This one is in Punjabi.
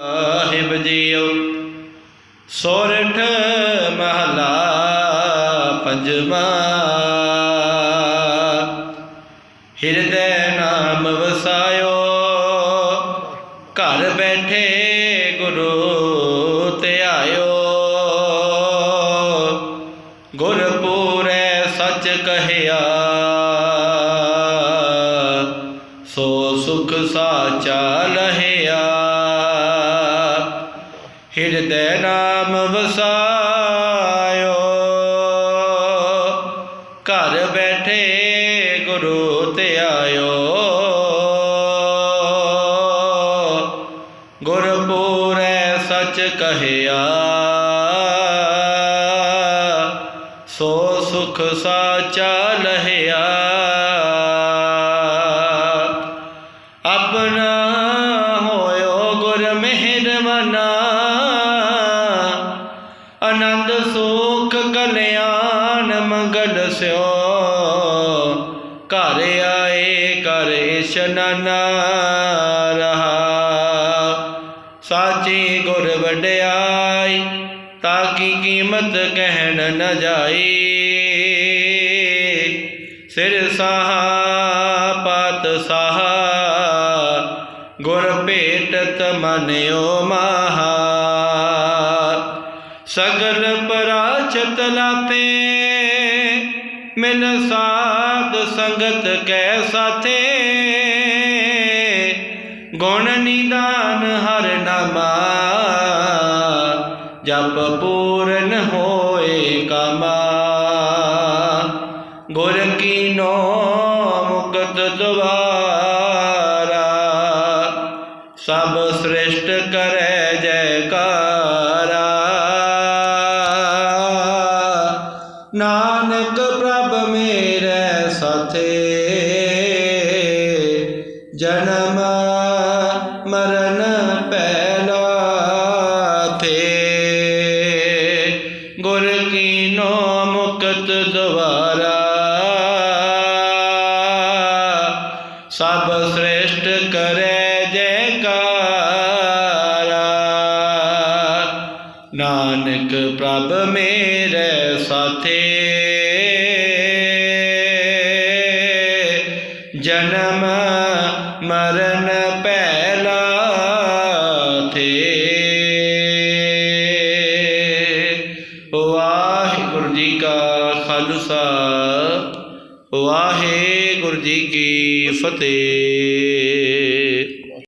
ਸਾਹਿਬ ਜੀਓ। ਸੋਰਠ ਮਹਲਾ ਪੰਜਵਾ। ਹਿਰਦੈ ਨਾਮ ਵਸਾਇਓ। ਘਰ ਬੈਠੇ ਗੁਰੂ ਧਿਆਇਓ ਗੁਰ ਪੂਰੈ ਸੱਚ ਕਹਿਆ। ਸੋ ਸੁਖ ਸਾਚਾ ਲਹਿਆ। ਹਿਰਦੈ ਨਾਮ ਵਸਾਇਓ। ਘਰ ਬੈਠੇ ਗੁਰੂ ਤੇ ਆਇਓ। ਪੂਰੈ ਸੱਚ ਕਹਿਆ। ਸੋ ਸੁਖ ਸਾਚਾ ਲਹਿਆ। ਆਪਣਾ ਆਨੰਦ ਸੁਖ ਕਲਿਆਣ ਮੰਗਲ ਸਿਓ। ਘਰ ਆਏ, ਘਰ ਇਸ਼ਨਾਨਾ ਰਹਾ। ਸਾਚੀ ਗੁਰ ਵਡਿਆਈ, ਤਾਂ ਕੀ ਕੀਮਤ ਕਹਿਣ ਨ ਜਾਈ। ਸਿਰ ਸਾਹਾ, ਪਤ ਸਾਹਾ, ਗੁਰ ਭੇਟਤ ਮਨਿਓ ਮਾਹਾ। ਸਗਲ ਪਰਾਚਤ ਲਾਪੇ, ਮਿਲ ਸਾਧ ਸੰਗਤ ਕੈ ਸਾਥੇ। ਗੁਣ ਨਿਦਾਨ ਹਰ ਨਾਮਾ, ਜਪ ਪੂਰਨ ਹੋਏ ਕਾਮਾ। ਗੁਰ ਕੀਨੋ ਮੁਕਤ ਦਵਾਰਾ ਸਭ ਸ੍ਰਿਸ਼ਟ ਕਰੈ ਜੈਕਾਰਾ ਨਾਨਕ ਪ੍ਰਭ ਮੇਰੇ ਸਾਥੇ, ਜਨਮ ਮਰਨ ਪਹਿਲਾ ਥੇ। ਗੁਰ ਕੀਨੋ ਮੁਕਤ ਦਵਾਰਾ ਸਭ ਸ੍ਰਿਸ਼ਟ ਕਰੈ ਜੈਕਾਰਾ ਨਾਨਕ ਪ੍ਰਭ ਮੇਰੇ ਸਾਥੇ। ਜਨਮ ਮਰਨ ਪਹਿਲਾ ਥੇ। ਵਾਹਿਗੁਰੂ ਜੀ ਕਾ ਖਾਲਸਾ, ਵਾਹਿਗੁਰੂ ਜੀ ਕੀ ਫਤਿਹ।